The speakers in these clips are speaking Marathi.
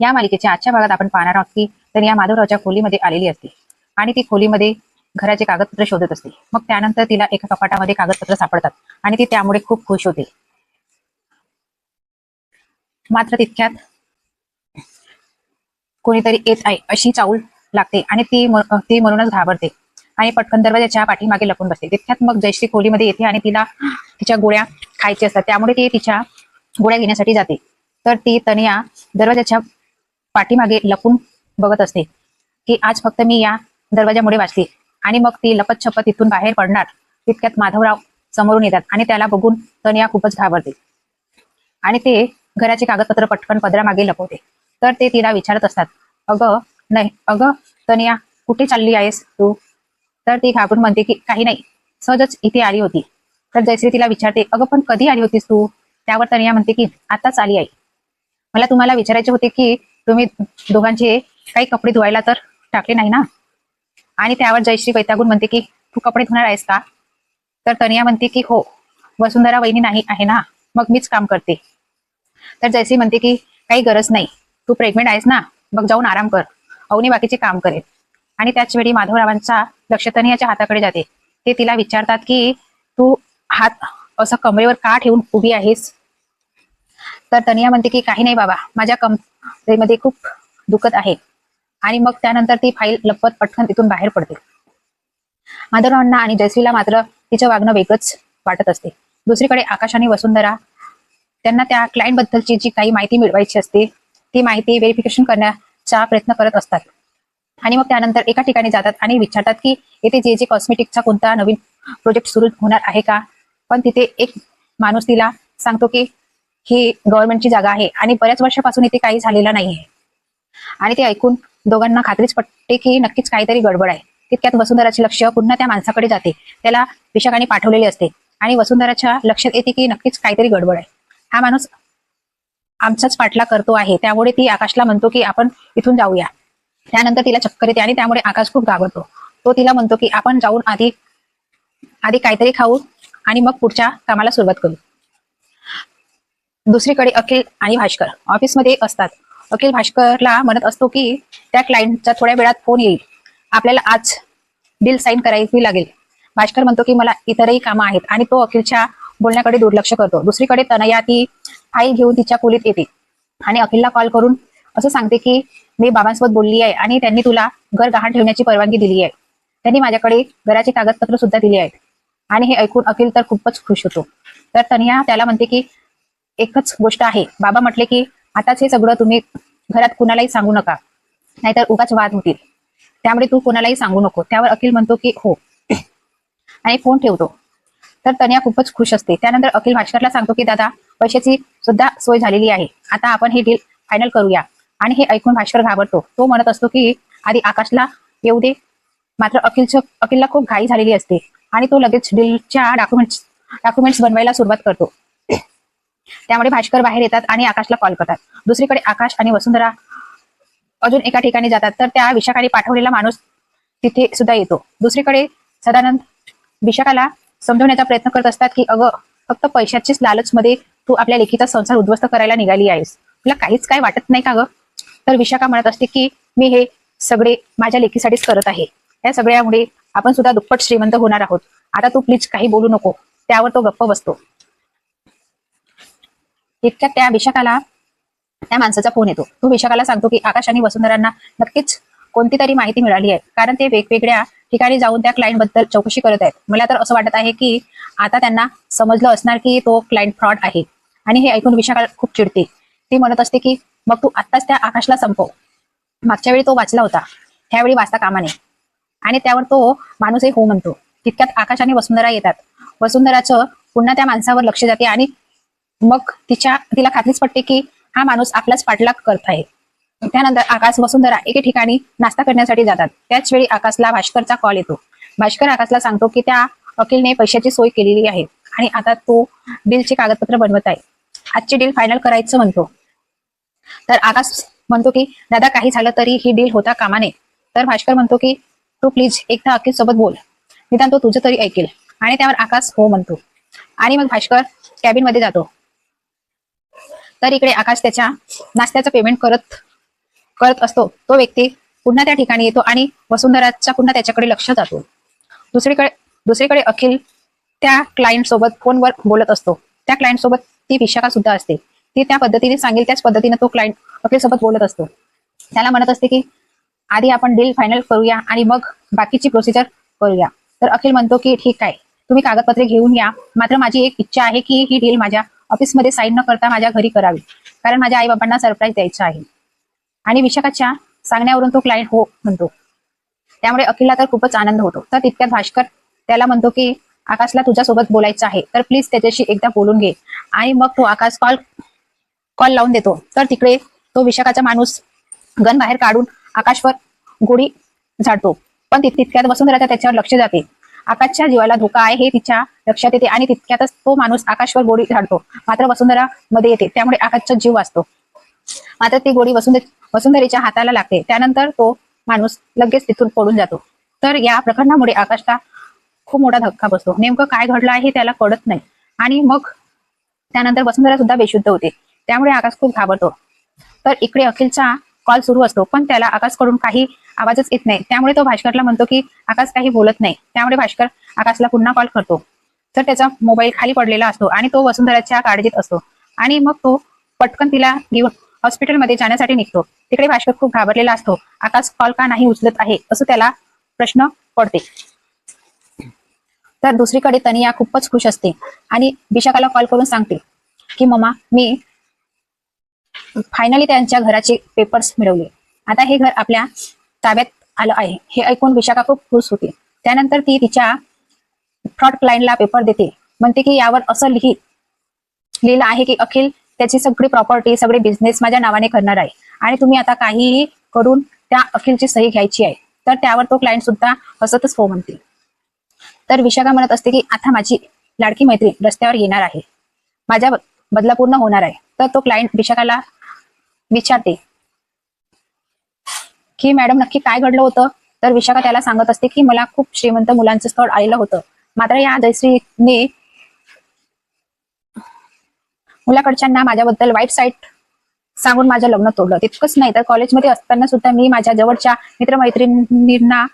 या मालिकेच्या आजच्या भागात आपण पाहणार आहोत की या माधवरावच्या खोलीमध्ये आलेली असते. आणि ती खोलीमध्ये घराचे कागदपत्र शोधत असते. मग त्यानंतर तिला एका कपाटामध्ये कागदपत्र सापडतात आणि ती त्यामुळे खूप खुश होते. मात्र तितक्यात कोणीतरी येत आहे अशी चाऊल लागते आणि ती ती म्हणूनच घाबरते आणि पटकन दरवाजाच्या पाठीमागे लपून बसते. तितक्यात मग जयश्री खोलीमध्ये येते आणि तिला तिच्या गोळ्या खायच्या असतात. त्यामुळे ती तिच्या गोळ्या घेण्यासाठी जाते. तर ती तनिया दरवाजाच्या पाठीमागे लपून बघत असते की आज फक्त मी या दरवाजामुळे वाचली. आणि मग ती लपत छपत तिथून बाहेर पडणार तितक्यात माधवराव समोरून येतात आणि त्याला बघून तनिया खूपच घाबरते. आणि ते घराचे कागदपत्र पटकन पदरामागे लपवते. तर ते तिला विचारत असतात अगं नाही अगं तनिया कुठे चालली आहेस तू? तर ती घाबरून म्हणते की काही नाही सहजच इथे आली होती. तर जयश्री तिला विचारते अगं पण कधी आली होतीस तू? त्यावर तनया म्हणते की आताच आली आहे. मला तुम्हाला विचारायचे होते की तुम्ही दोघांचे काही कपडे धुवायला तर टाकले नाही ना? आणि त्यावर जयश्री वैतागून म्हणते की तू कपडे धुणार आहेस का? तर तनिया म्हणते की हो वसुंधरा वहिनी नाही आहे ना? मग मीच काम करते. तर जयश्री म्हणते की काही गरज नाही तू प्रेग्नेंट आहेस ना? मग जाऊन आराम कर अवनी बाकीचे काम करेल. आणि त्याच वेळी माधवरावांचा लक्ष तनियाच्या हाताकडे जाते. ते तिला विचारतात की तू हात असं कमरेवर का ठेवून उभी आहेस? तर तनिया म्हणते की काही नाही बाबा माझ्या कमरेमध्ये खूप दुखत आहे. आणि मग त्यानंतर ती फाईल लपवत पटकन तिथून बाहेर पडते. माधवरावांना आणि जयश्रीला मात्र तिचं वागणं वेगळंच वाटत असते. दुसरीकडे आकाश आणि वसुंधरा त्यांना त्या क्लायंट बद्दलची जी काही माहिती मिळवायची असते ती माहिती व्हेरिफिकेशन करण्याचा प्रयत्न करत असतात. आणि मग त्यानंतर एका ठिकाणी जातात आणि विचारतात की येथे जे जे कॉस्मेटिकचा कोणता नवीन प्रोजेक्ट सुरू होणार आहे का? पण तिथे एक माणूस तिला सांगतो की ही गव्हर्नमेंटची जागा आहे. आणि बऱ्याच वर्षापासून इथे काही झालेलं नाहीये. आणि ते ऐकून दोघांना खात्रीच पटते की नक्कीच काहीतरी गडबड आहे. तितक्यात वसुंधराचे लक्ष पुन्हा त्या माणसाकडे जाते. त्याला विशाखाने पाठवलेले असते. आणि वसुंधराच्या लक्षात येते की नक्कीच काहीतरी गडबड आहे. हा माणूस आमचाच पाठला करतो आहे. त्यामुळे ती आकाशला म्हणतो की आपण इथून जाऊया. त्यानंतर तिला चक्कर येते आणि त्यामुळे आकाश खूप घाबरतो. तो तिला म्हणतो की आपण जाऊन आधी आधी काहीतरी खाऊ आणि मग पुढच्या कामाला सुरुवात करू. दुसरीकडे अखिल आणि भास्कर ऑफिसमध्ये असतात. अखिल भास्करला म्हणत असतो की त्या क्लायंटचा थोड्या वेळात फोन येईल. आपल्याला आज बिल साईन करायची लागेल. भास्कर म्हणतो की मला इतरही कामं आहेत. आणि तो अखिलच्या बोलण्याकडे दुर्लक्ष करतो. दुसरीकडे तनया ती फाईल घेऊन तिच्या खोलीत येते. आणि अखिलला कॉल करून असं सांगते की मी बाबांसोबत बोलली आहे आणि त्यांनी तुला घर गहाण ठेवण्याची परवानगी दिली आहे. त्यांनी माझ्याकडे घराचे कागदपत्र सुद्धा दिली आहेत. आणि हे ऐकून अखिल तर खूपच खुश होतो. तर तनिया त्याला म्हणते की एकच गोष्ट आहे. बाबा म्हटले की आताच हे सगळं तुम्ही घरात कुणालाही सांगू नका. नाहीतर उगाच वाद होतील. त्यामुळे तू कोणालाही सांगू नको. त्यावर अखिल म्हणतो की हो. आणि फोन ठेवतो. तर तन्या खूपच खुश असते. त्यानंतर अखिल भास्करला सांगतो की दादा पैशाची सुद्धा सोय झालेली आहे. आता आपण हे डील फायनल करूया. आणि हे ऐकून भास्कर घाबरतो. तो म्हणत असतो की आधी आकाशला येऊ दे. मात्र अखिलचं अखिलला खूप घाई झालेली असते. आणि तो लगेच डीलच्या डॉक्युमेंट्स डॉक्युमेंट्स बनवायला सुरुवात करतो. त्यामुळे भास्कर बाहेर येतात आणि आकाशला कॉल करतात. दुसरीकडे आकाश आणि वसुंधरा अजून एका ठिकाणी जातात. तर त्या विशाखाने पाठवलेला माणूस तिथे सुद्धा येतो. दुसरीकडे सदानंद विशाखाला समजवण्याचा प्रयत्न करत असतात की अगं फक्त पैशाचीच लालच मध्ये तू आपल्या लेखीचा संसार उद्ध्वस्त करायला निघाली आहेस. तुला काहीच काय वाटत नाही का ग? तर विशाखा म्हणत असते की मी हे सगळे माझ्या लेखीसाठीच करत आहे. या सगळ्यामुळे आपण सुद्धा दुप्पट श्रीमंत होणार आहोत. आता तू प्लीज काही बोलू नको. त्यावर तो गप्प बसतो. तितक्यात त्या विषकाला त्या माणसाचा फोन येतो. तो विशाखाला सांगतो की आकाश आणि वसुंधरांना नक्कीच कोणती तरी माहिती मिळाली आहे. कारण ते वेगवेगळ्या ठिकाणी जाऊन त्या क्लायंटबद्दल चौकशी करत आहेत. मला तर असं वाटत आहे की आता त्यांना समजलं असणार की तो क्लायंट फ्रॉड आहे. आणि हे ऐकून विशाखा खूप चिडते. ती म्हणत असते की मग तू आत्ताच त्या आकाशला संपव. मागच्या वेळी तो वाचला होता. ह्यावेळी वाचता कामा नये. आणि त्यावर तो माणूसही हो म्हणतो. तितक्यात आकाश आणि वसुंधरा येतात. वसुंधराचं पुन्हा त्या माणसावर लक्ष जाते आणि मग तिच्या तिला खात्रीच पडते की हा माणूस आपलाच पाठलाग करत आहे त्यानंतर आकाश वसुंधरा एके ठिकाणी नाश्ता करण्यासाठी जातात. त्याच वेळी आकाशला भास्करचा कॉल येतो. भास्कर आकाशला सांगतो की त्या अखिलने पैशाची सोय केलेली आहे आणि आता तो डीलचे कागदपत्र बनवत आहे. आजची डील फायनल करायचं म्हणतो. तर आकाश म्हणतो की दादा काही झालं तरी ही डील होता कामा नये. तर भास्कर म्हणतो की तू प्लीज एकदा अखिल सोबत बोल. निदान तो तुझं तरी ऐकेल. आणि त्यावर आकाश हो म्हणतो. आणि मग भास्कर कॅबिनमध्ये जातो. तर इकडे आकाश त्याच्या नाश्त्याचं पेमेंट करत करत असतो. तो व्यक्ती पुन्हा त्या ठिकाणी येतो आणि वसुंधराचा पुन्हा त्याच्याकडे लक्ष जातो. दुसरीकडे दुसरीकडे अखिल त्या क्लायंट सोबत फोनवर बोलत असतो. त्या क्लायंट सोबत ती विशाखा सुद्धा असते. ती त्या पद्धतीने सांगेल त्याच पद्धतीने तो क्लायंट अखिल सोबत बोलत असतो. त्याला म्हणत असते की आधी आपण डील फायनल करूया आणि मग बाकीची प्रोसिजर करूया. तर अखिल म्हणतो की ठीक आहे. तुम्ही कागदपत्रे घेऊन या. मात्र माझी एक इच्छा आहे की ही डील माझ्या ऑफिसमध्ये साईन न करता माझ्या घरी करावी. कारण माझ्या आई बाबांना सरप्राईज द्यायचं आहे. आणि विशाखाच्या सांगण्यावरून तो क्लायंट हो म्हणतो. त्यामुळे अखिलला तर खूपच आनंद होतो. तर तितक्यात भास्कर त्याला म्हणतो की आकाशला तुझ्यासोबत बोलायचं आहे. तर प्लीज त्याच्याशी एकदा बोलून घे. आणि मग तो आकाश कॉल कॉल लावून देतो. तर तिकडे तो विशाखाचा माणूस गन बाहेर काढून आकाशवर गोडी झाडतो. पण तितक्यात वसुंधराचा त्याच्यावर लक्ष जाते. आकाशच्या जीवाला धोका आहे हे तिच्या लक्षात येते आणि तितक्यातच तो माणूस आकाशवर गोडी झाडतो. मात्र वसुंधरा मध्ये येते त्यामुळे आकाशचा जीव वाचतो. मात्र ती गोडी वसुंधर वसुंधरेच्या हाताला लागते. त्यानंतर तो माणूस लगेच तिथून पडून जातो. तर या प्रकरणामुळे आकाशला खूप मोठा धक्का बसतो. नेमकं काय घडलं आहे हे त्याला कळत नाही. आणि मग त्यानंतर वसुंधरा सुद्धा बेशुद्ध होते. त्यामुळे आकाश खूप घाबरतो. तर इकडे अखिलचा कॉल सुरू असतो. पण त्याला आकाशकडून काही आवाजच येत नाही. त्यामुळे तो भास्करला म्हणतो की आकाश काही बोलत नाही. त्यामुळे भास्कर आकाशला पुन्हा कॉल करतो. तर त्याचा मोबाईल खाली पडलेला असतो आणि तो वसुंधराच्या काळजीत असतो. आणि मग तो पटकन तिला घेऊन हॉस्पिटलमध्ये जाण्यासाठी निघतो. तिकडे भास्कर खूप घाबरलेला असतो. आकाश कॉल का नाही उचलत आहे? असं त्याला प्रश्न पडते. तर दुसरीकडे तनिया खूपच खुश असते आणि विशाखाला कॉल करून सांगते की मम्मा मी फायनली त्यांच्या घराचे पेपर्स मिळवले. आता हे घर आपल्या ताब्यात आलं आहे. हे ऐकून विशाखा खूप खुश होते. त्यानंतर ती तिच्या फ्रॉड क्लायंटला पेपर देते. म्हणते की यावर असं लिही लिहिलं आहे की अखिल त्याची सगळी प्रॉपर्टी सगळे बिझनेस माझ्या नावाने करणार आहे. आणि तुम्ही आता काहीही करून त्या अखिलची सही घ्यायची आहे. तर त्यावर तो क्लायंट सुद्धा हसतच हो म्हणते. तर विशाखा म्हणत असते की आता माझी लाडकी मैत्रीण रस्त्यावर येणार आहे. माझ्या बदला पूर्ण होणार आहे. तर तो क्लायंट विशाखाला विचारते की मॅडम नक्की काय घडलं होतं? तर विशाखा त्याला सांगत असते की मला खूप श्रीमंत मुलांचं स्थळ आलेलं होतं. मात्र या जयश्रीने मुलाकडच्यांना माझ्याबद्दल वाईट साईट सांगून माझं लग्न तोडलं. तितकंच नाही तर कॉलेजमध्ये असताना सुद्धा मी माझ्या जवळच्या मित्रमैत्रिणींना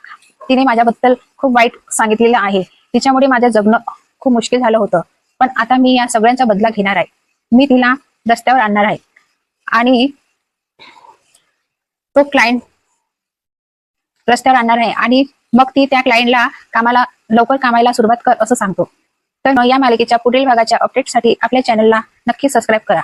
तिने माझ्याबद्दल खूप वाईट सांगितलेलं आहे. तिच्यामुळे माझं जगणं खूप मुश्किल झालं होतं. पण आता मी या सगळ्यांचा बदला घेणार आहे. मी तिला रस्त्यावर आणणार आहे. आणि तो क्लायंट रस्त्यावर आणणार आहे. आणि मग ती त्या क्लायंटला कामाला लवकर कामाला सुरुवात कर असं सांगतो. तर या मालिकेच्या पुढील भागाच्या अपडेटसाठी आपल्या चॅनलला नक्की सबस्क्राईब करा.